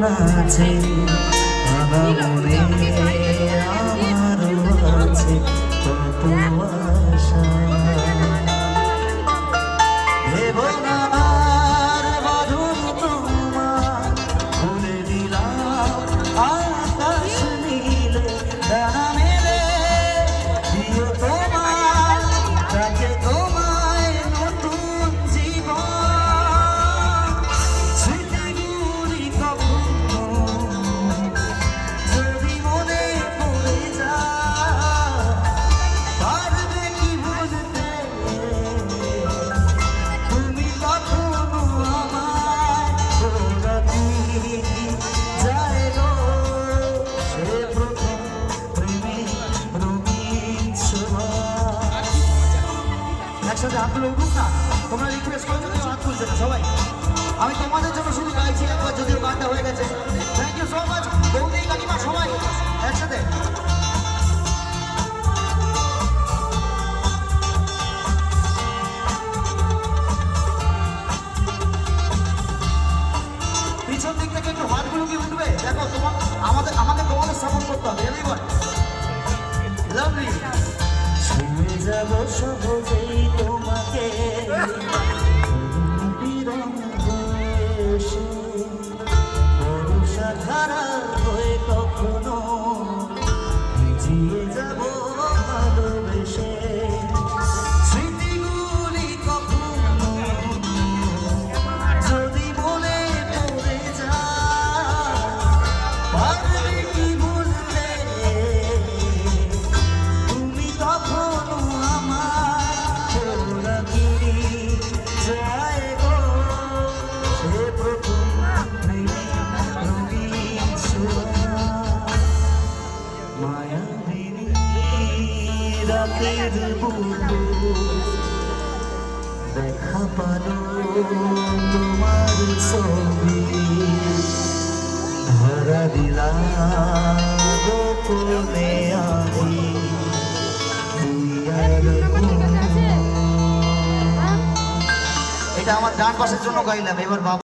মন আমার আগামনে একসাথে হাত উঠুক না তোমরা রিকোয়েস্ট কেউ হাত তুলছে না সবাই। আমি তোমাদের জন্য শুধু গাইছি, একবার গানটা হয়ে গেছে। থ্যাংক ইউ সো মাচ বৌদি সবাই একসাথে। পিছন দিক থেকে একটু হাতগুলো উঠবে? দেখো, তোমার আমাদের তোমাদের সাপোর্ট করতে হবে রাতের বুকু দেখা পালো তোমার ছবি ধরা দিলা গোপনে আমি এটা আমার ডান পাশের জন্য গাইলাম এবার বাবা